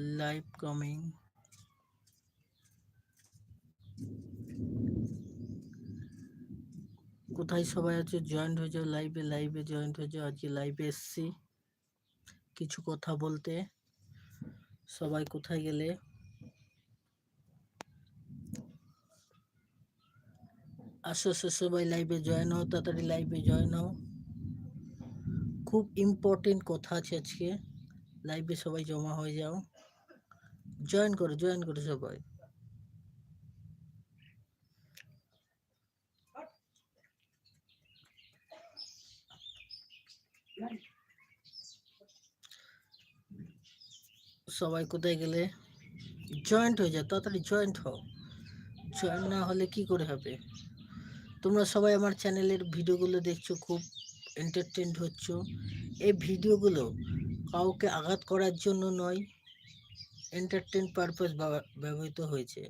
live coming কোথায় সবাই আছে? জয়েন্ট হয়ে যাও লাইভে লাইভে জয়েন্ট হয়ে যাও। আজকে লাইভে এসছি। কিছু কথা বলতে। সবাই কোথায় গেলে? আসো সবাই লাইভে জয়েন হও, তাড়াতাড়ি লাইভে জয়েন হও। খুব ইম্পর্টেন্ট কথা আছে আজকে। লাইভে সবাই জমা হয়ে যাও। জয়েন করো জয়েন করো সবাই। সবাই কোথায় গেলে? জয়েন্ট হয়ে যাও, তাড়াতাড়ি জয়েন্ট হও। জয়েন না হলে কি করে হবে? তোমরা সবাই আমার চ্যানেলের ভিডিওগুলো দেখছ, খুব এন্টারটেন্ট হচ্ছ। এই ভিডিওগুলো কাউকে আঘাত করার জন্য নয় এন্টারটেন পারপাস ব্যবহৃত হয়েছে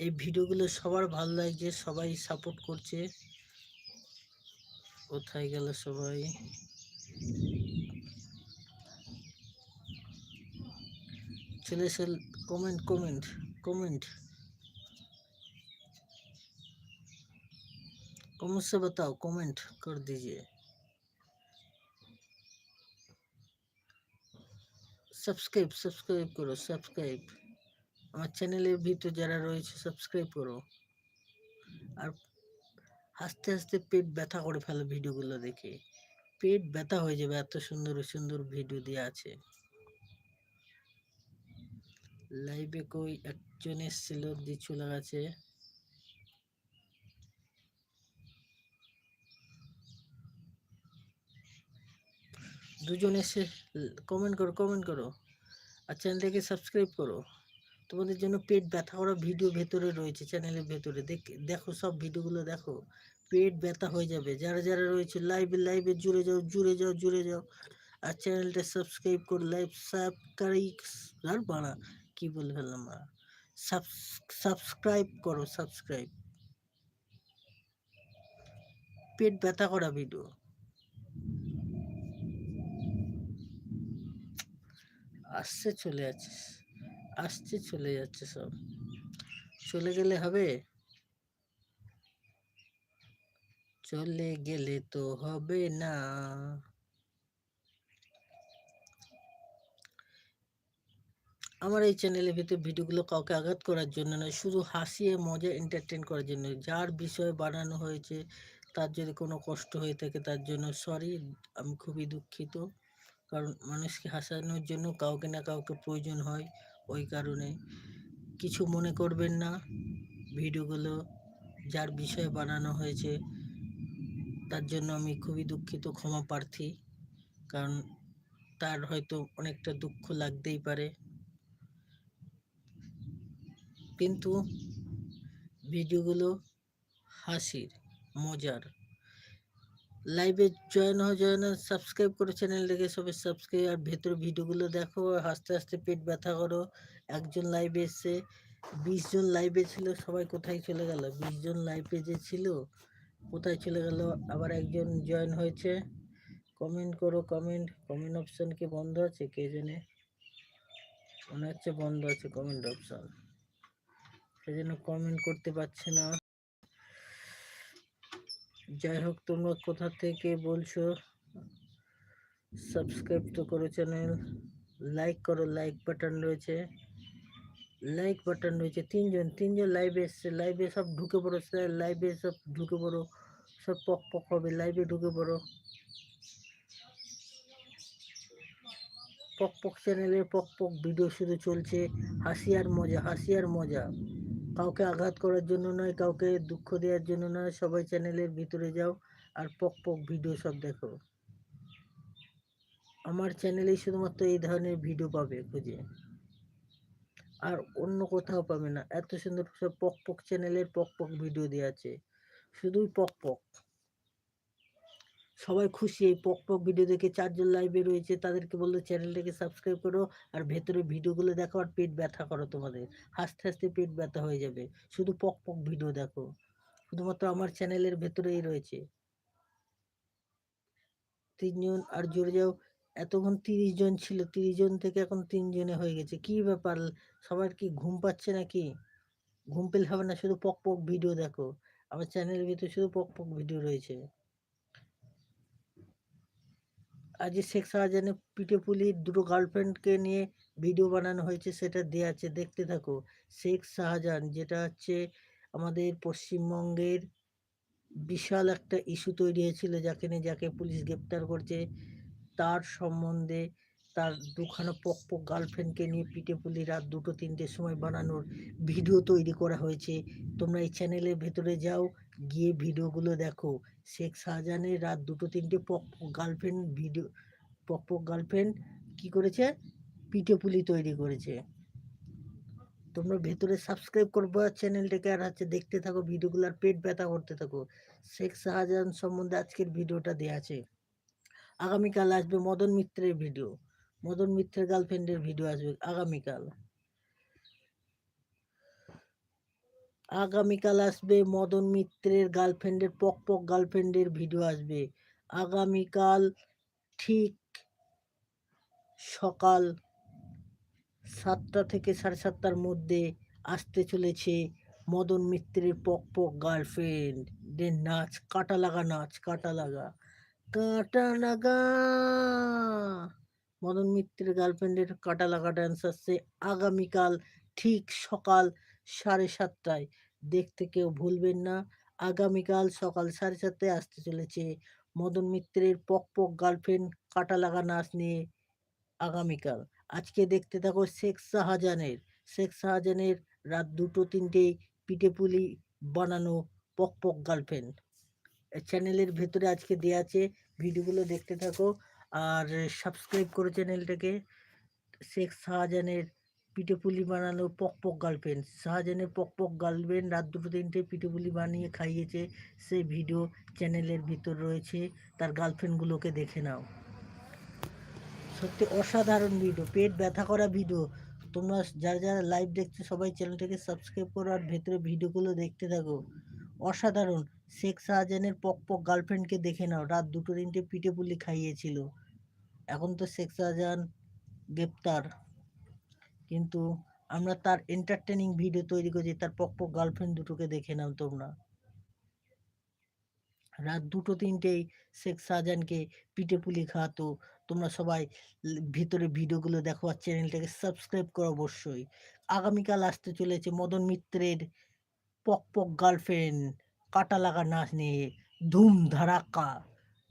এই ভিডিওগুলো সবার ভালো লাগছে সবাই সাপোর্ট করছে কোথায় গেল সবাই চলে এসে কমেন্ট কমেন্ট कमेंट कमेंट से बताओ कमेंट कर दीजिए সাবস্ক্রাইব সাবস্ক্রাইব করো সাবস্ক্রাইব আমার চ্যানেলের ভিতরে যারা রয়েছে সাবস্ক্রাইব করো। আর আস্তে আস্তে পেট ব্যথা করে ফেলো ভিডিওগুলো দেখে। পেট ব্যথা হয়ে যাবে, এত সুন্দর সুন্দর ভিডিও দেওয়া আছে। লাইভে কই একজন এসেছিল দিয়ে চলে গেছে। দুজন এসে কমেন্ট করো কমেন্ট করো। আর চ্যানেলটাকে সাবস্ক্রাইব করো। তোমাদের জন্য পেট ব্যথা করা ভিডিও ভেতরে রয়েছে চ্যানেলের ভেতরে। দেখো সব ভিডিওগুলো দেখো। পেট ব্যথা হয়ে যাবে। যারা যারা রয়েছে লাইভে লাইভে জুড়ে যাও জুড়ে যাও জুড়ে যাও। আর চ্যানেলটা সাবস্ক্রাইব করো লাইভ সাবস্ক্রাইব আর বাড়া, কি বলে ফেললাম সাবস্ক্রাইব করো সাবস্ক্রাইব পেট ব্যথা করা ভিডিও আসছে, চলে যাচ্ছে, আসছে, চলে যাচ্ছে সব। চলে গেলে হবে? চলে গেলে তো হবে না। আমার এই চ্যানেলের ভিতরে ভিডিওগুলো কাউকে আঘাত করার জন্য নয়, শুধু হাসিয়ে মজা এন্টারটেন করার জন্য। যার বিষয়ে বানানো হয়েছে, তার যদি কোনো কষ্ট হয়ে থাকে তার জন্য সরি আমি খুবই দুঃখিত। কারণ মানুষকে হাসানোর জন্য কাউকে না কাউকে প্রয়োজন হয় ওই কারণে। কিছু মনে করবেন না। ভিডিওগুলো যার বিষয়ে বানানো হয়েছে, তার জন্য আমি খুবই দুঃখিত, ক্ষমা প্রার্থী। কারণ তার হয়তো অনেকটা দুঃখ লাগতেই পারে। কিন্তু ভিডিওগুলো হাসির, মজার লাইভে জয়েন হয়ে জয়েন সাবস্ক্রাইব করে চ্যানেলটাকে সবাই সাবস্ক্রাইব আর ভেতরে ভিডিওগুলো দেখো হাসতে হাসতে পেট ব্যথা করো। একজন লাইভে এসছে, বিশ জন লাইভে ছিল, সবাই কোথায় চলে গেল? বিশ জন লাইভে যে ছিল, কোথায় চলে গেল? আবার একজন জয়েন হয়েছে। কমেন্ট করো কমেন্ট কমেন্ট অপশান কি বন্ধ আছে? কে জানে? মনে হচ্ছে বন্ধ আছে কমেন্ট অপশান সেজন্য কমেন্ট করতে পারছে না। যাই হোক তোমরা কোথা থেকে বলছো সাবস্ক্রাইব তো করো চ্যানেল লাইক করো লাইক বাটন রয়েছে। লাইক বাটন রয়েছে, তিনজন তিনজন লাইভে এসছে লাইভে সব ঢুকে পড়ো স্যার লাইভে সব ঢুকে পড়ো, সব পক পক হবে লাইভে ঢুকে পড়ো। পক পক চ্যানেলে পক পক ভিডিও শুধু চলছে, হাসি আর মজা, হাসি আর মজা। কাউকে আঘাত করার জন্য নয়, কাউকে দুঃখ দেওয়ার জন্য নয়। সবাই চ্যানেলের ভিতরে যাও আর পক পক ভিডিও সব দেখো। আমার চ্যানেলেই শুধুমাত্র এই ধরনের ভিডিও পাবে খুঁজে। আর অন্য কোথাও পাবে না। এত সুন্দর সব পক পক চ্যানেলের পক পক ভিডিও দেওয়া আছে। শুধুই পক পক। সবাই খুশি এই পক পক ভিডিও দেখে চারজন লাইভে রয়েছে, তাদেরকে বলল চ্যানেলটাকে সাবস্ক্রাইব করো আর ভেতরে ভিডিওগুলো দেখো আর পেট ব্যথা করো তোমাদের। হাসতে হাসতে পেট ব্যথা হয়ে যাবে। শুধু পক পক ভিডিও দেখো। শুধুমাত্র আমার চ্যানেলের ভেতরেই রয়েছে। তিনজন, আর জোরে যাও, এতক্ষণ তিরিশ জন ছিল, তিরিশ জন থেকে এখন তিনজনে হয়ে গেছে। কি ব্যাপার? সবার কি ঘুম পাচ্ছে নাকি? ঘুম পেলে হবে না, শুধু পক পক ভিডিও দেখো। আমার চ্যানেলের ভিতরে শুধু পক পক ভিডিও রয়েছে। আজ শেখ শাহজাহানের পিঠে পুলি দুটো গার্লফ্রেন্ডকে নিয়ে ভিডিও বানানো হয়েছে, সেটা দেওয়া আছে। দেখতে থাকো। শেখ শাহজাহান যেটা হচ্ছে আমাদের পশ্চিমবঙ্গের বিশাল একটা ইস্যু তৈরি হয়েছিল, যাকে নিয়ে যাকে পুলিশ গ্রেপ্তার করছে, তার সম্বন্ধে তার দুখানা পক পক গার্লফ্রেন্ডকে নিয়ে পিঠে পুলি রাত দুটো তিনটের সময় বানানোর ভিডিও তৈরি করা হয়েছে। তোমরা এই চ্যানেলের ভেতরে যাও, গিয়ে ভিডিওগুলো দেখো। শেখ শাহজাহানের রাত দুটো, তিনটে পক গার্লফ্রেন্ড ভিডিও পক পক গার্লফ্রেন্ড কী করেছে? পিঠে পুলি তৈরি করেছে। তোমরা ভেতরে সাবস্ক্রাইব করব চ্যানেলটাকে আর হচ্ছে দেখতে থাকো ভিডিওগুলো আর পেট ব্যথা করতে থাকো। শেখ শাহজাহান সম্বন্ধে আজকের ভিডিওটা দেওয়া আছে। আগামীকাল আসবে মদন মিত্রের ভিডিও মদন মিত্রের গার্লফ্রেন্ডের ভিডিও আসবে আগামীকাল। আগামীকাল আসবে মদন মিত্রের গার্লফ্রেন্ডের পক পক গার্লফ্রেন্ডের ভিডিও আসবে। আগামীকাল ঠিক সকাল সাতটা থেকে সাড়ে সাতটার মধ্যে আসতে চলেছে মদন মিত্রের পক পক গার্লফ্রেন্ড দের নাচ, কাটা লাগা নাচ, কাটা লাগা কাটা লাগা। মদন মিত্রের গার্লফ্রেন্ডের কাটা লাগা ডান্স আসছে আগামীকাল ঠিক সকাল সাড়ে সাতটায়। দেখতে কেউ ভুলবেন না, আগামীকাল সকাল সাড়ে সাতটায় আসতে চলেছে মদন মিত্রের পক পক গার্লফ্রেন্ড কাটা লাগা নাচ নিয়ে আগামীকাল। আজকে দেখতে থাকো শেখ শাহজাহানের শেখ শাহজাহানের রাত দুটো তিনটে পিঠে পুলি বানানো পক পক গার্লফ্রেন্ড চ্যানেলের ভেতরে আজকে দেওয়া আছে ভিডিওগুলো দেখতে থাকো। আর সাবস্ক্রাইব করো চ্যানেলটাকে শেখ শাহজাহানের পিঠে পুলি বানানো পক পক গার্লফ্রেন্ড শাহজাহানের পক পক গার্লফ্রেন্ড রাত দুটো তিনটে পিঠে পুলি বানিয়ে খাইয়েছে। সেই ভিডিও চ্যানেলের ভিতর রয়েছে। তার গার্লফ্রেন্ডগুলোকে দেখে নাও। সত্যি অসাধারণ ভিডিও পেট ব্যথা করা ভিডিও তোমরা যারা যারা লাইভ দেখছ সবাই চ্যানেলটাকে সাবস্ক্রাইব করো আর ভেতরে ভিডিওগুলো দেখতে থাকো। অসাধারণ। শেখ শাহজাহানের পক পক গার্লফ্রেন্ডকে দেখে নাও। রাত দুটো তিনটে পিঠে পুলি খাইয়েছিল। এখন তো শেখ শাহজাহান গ্রেপ্তার। কিন্তু আমরা তার এন্টারটেনিং ভিডিও তৈরি করেছি, তার পক পক গার্লফ্রেন্ড দুটোকে দেখে নাও তোমরা। রাত দুটো তিনটেই শেখ শাহজাহানকে পিঠে পুলি খাওয়াতো। তোমরা সবাই ভিতরে ভিডিওগুলো দেখো আর চ্যানেলটাকে সাবস্ক্রাইব করো অবশ্যই। আগামীকাল আসতে চলেছে মদন মিত্রের পক পক গার্লফ্রেন্ড কাটা লাগা নাচ নিয়ে ধুম ধারাক্কা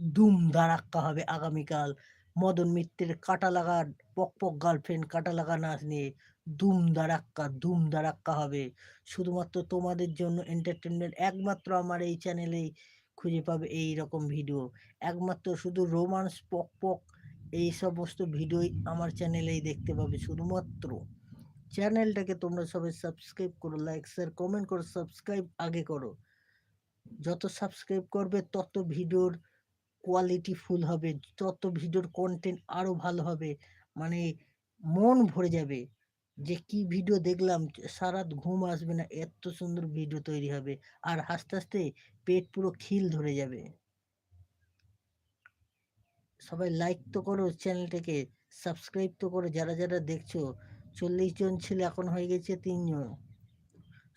ধুম ধারাক্কা হবে আগামীকাল। মদন মিত্রের কাটা লাগা পক পক গার্লফ্রেন্ড কাটা লাগা নাচ নিয়ে ধুম ধারাক্কা ধুম ধারাক্কা হবে। শুধুমাত্র তোমাদের জন্য এন্টারটেনমেন্ট একমাত্র আমার এই চ্যানেলেই খুঁজে পাবে এই রকম ভিডিও একমাত্র শুধু রোমান্স পক পক এই সমস্ত ভিডিওই আমার চ্যানেলেই দেখতে পাবে শুধুমাত্র। চ্যানেলটাকে তোমরা সবাই সাবস্ক্রাইব করো লাইক শেয়ার কমেন্ট করো সাবস্ক্রাইব আগে করো। যত সাবস্ক্রাইব করবে, তত ভিডিওর কোয়ালিটি ফুল হবে, তত ভিডিওর কন্টেন্ট আরও ভালো হবে। মানে মন ভরে যাবে যে কি ভিডিও দেখলাম সারাত ঘুম আসবে না, এত সুন্দর ভিডিও তৈরি হবে। আর আস্তে আস্তে পেট পুরো খিল ধরে যাবে। সবাই লাইক তো করো চ্যানেলটাকে সাবস্ক্রাইব তো করো, যারা যারা দেখছ, চল্লিশ জন ছিল এখন হয়ে গেছে তিনজন।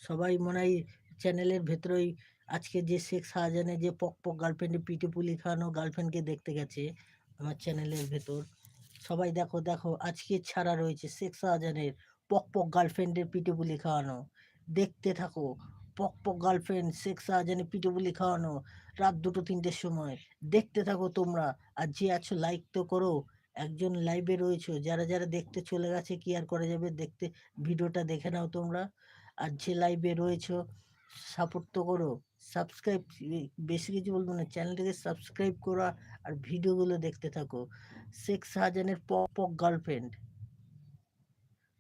সবাই মনে হয় চ্যানেলের ভেতরেই আজকে যে শেখ শাহজাহানের যে পক পক গার্লফ্রেন্ডে পিটি পুলি খাওয়ানো গার্লফ্রেন্ডকে দেখতে গেছে আমার চ্যানেলের ভেতর। সবাই দেখো দেখো, আজকে ছাড়া রয়েছে শেখ শাহজাহানের পক পক গার্লফ্রেন্ডের পিটি পুলি খাওয়ানো। দেখতে থাকো পক পক গার্লফ্রেন্ড শেখ শাহজাহানের পিঠে পুলি খাওয়ানো রাত দুটো, তিনটের সময়। দেখতে থাকো তোমরা, আর যে আছো লাইক তো করো, একজন লাইভে রয়েছো, যারা যারা দেখতে চলে গেছে কি আর করা যাবে, দেখতে, ভিডিওটা দেখে নাও তোমরা। আর যে লাইভে রয়েছো সাপোর্ট তো করো। সাবস্ক্রাইব বেশি কিছু বলব না, চ্যানেলটাকে সাবস্ক্রাইব করা আর ভিডিওগুলো দেখতে থাকো। শেখ শাহজাহানের পক পক গার্লফ্রেন্ড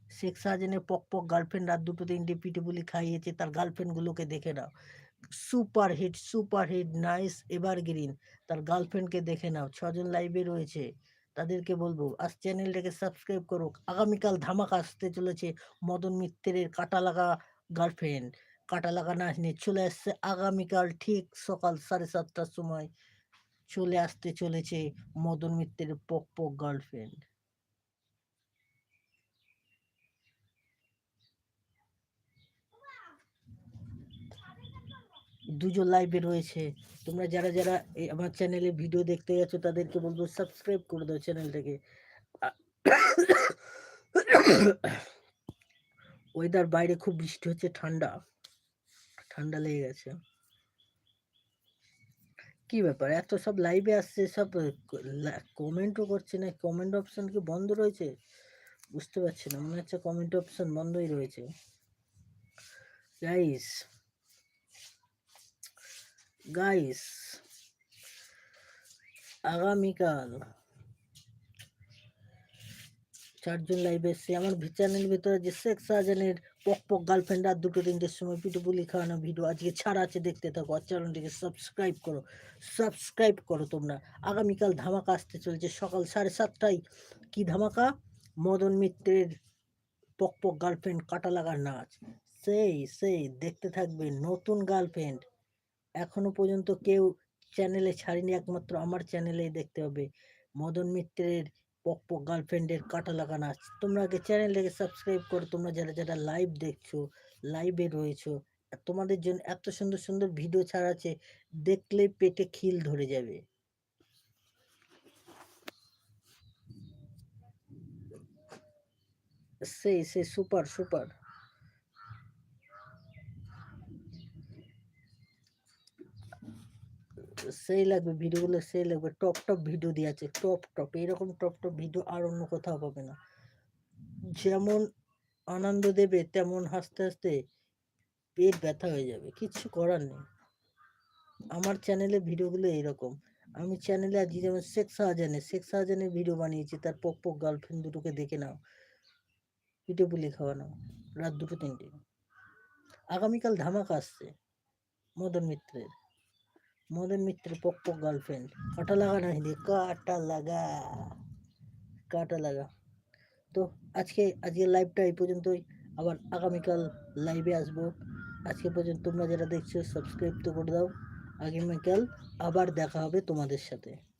শেখ শাহজাহানের পক পক গার্লফ্রেন্ড রাত দুটো তিনটে পিঠে পুলি খাইয়েছে, তার গার্লফ্রেন্ডগুলোকে দেখে নাও। Super hit super hit nice evergreen তার গার্লফ্রেন্ডকে দেখে নাও। ছজন লাইভে রয়েছে। তাদেরকে বলব, আজ চ্যানেলটাকে সাবস্ক্রাইব করো। আগামীকাল ধামাকা আসতে চলেছে মদন মিত্রের কাটা লাগা গার্লফ্রেন্ড কাটা লাগানো নিয়ে চলে আসছে আগামীকাল ঠিক সকাল সাড়ে সাতটার সময়। চলে আসতে চলেছে মদন মিত্রের পক পক গার্লফ্রেন্ড। দুজন লাইভে রয়েছে। তোমরা যারা যারা আমার চ্যানেলে ভিডিও দেখতে গেছো তাদেরকে বলব সাবস্ক্রাইব করে দাও চ্যানেলটাকে। ওয়েদার বাইরে খুব বৃষ্টি হচ্ছে, ঠান্ডা। ঠান্ডা লেগে গেছে। কি ব্যাপার? এত সব লাইভে আসছে, সব কমেন্টও করছে না কমেন্ট অপশন কি বন্ধ রয়েছে? বুঝতে পারছি না, মনে হচ্ছে কমেন্ট অপশন বন্ধই রয়েছে। গাইস গাইস আগামীকাল চারজন লাইভে এসছে। আমার চ্যানেল ভিতরে যে শেখ শাহজাহানের পক পক গার্লফ্রেন্ড রাত দুটো তিনটের সময় পিটু বুলি খাওয়ানো ভিডিও আজকে ছাড়া আছে, দেখতে থাকো। আর চ্যানেলটিকে সাবস্ক্রাইব করো। সাবস্ক্রাইব করো তোমরা। আগামীকাল ধামাকা আসতে চলছে সকাল সাড়ে সাতটায়। কি ধামাকা? মদন মিত্রের পক পক গার্লফ্রেন্ড কাটা লাগার নাচ। সেই সেই, দেখতে থাকবে নতুন গার্লফ্রেন্ড এখনও পর্যন্ত কেউ চ্যানেলে ছাড়িনি, একমাত্র আমার চ্যানেলেই দেখতে হবে। মদন মিত্রের পক গার্লফ্রেন্ডের কাটা লাগানো আছে। তোমরা আগে চ্যানেলটাকে সাবস্ক্রাইব করো, তোমরা যারা যারা লাইভ দেখছ, লাইভে রয়েছো তোমাদের জন্য এত সুন্দর সুন্দর ভিডিও ছাড়াচ্ছে দেখলে পেটে খিল ধরে যাবে। সেই সেই, সুপার সুপার। সেই লাগবে ভিডিওগুলো সেই লাগবে, টপ টপ ভিডিও দিয়ে আছে, টপ টপ, এরকম টপ টপ ভিডিও আর অন্য কোথাও পাবে না। যেমন আনন্দ দেবে, তেমন হাসতে হাসতে পেট ব্যথা হয়ে যাবে, কিচ্ছু করার নেই। আমার চ্যানেলে ভিডিওগুলো এইরকম আমি চ্যানেলে আজকে যেমন শেখ শাহজাহানের শেখ শাহজাহানের ভিডিও বানিয়েছি, তার পক পক গার্লফ্রেন্ড দুটোকে দেখে নাও। পিঠে পুলি খাওয়ানো রাত দুটো তিনটে। আগামীকাল ধামাকা আসছে, মদন মিত্রের। মদন মিত্রের পক পক গার্লফ্রেন্ড কাটা লাগা না হিন্দি কাটা লাগা। কাটা লাগা। তো আজকে আজকে লাইভটা এই পর্যন্তই। আবার আগামীকাল লাইভে আসব। আজকে পর্যন্ত তোমরা যারা দেখছ সাবস্ক্রাইব তো করে দাও। আগামীকাল আবার দেখা হবে তোমাদের সাথে।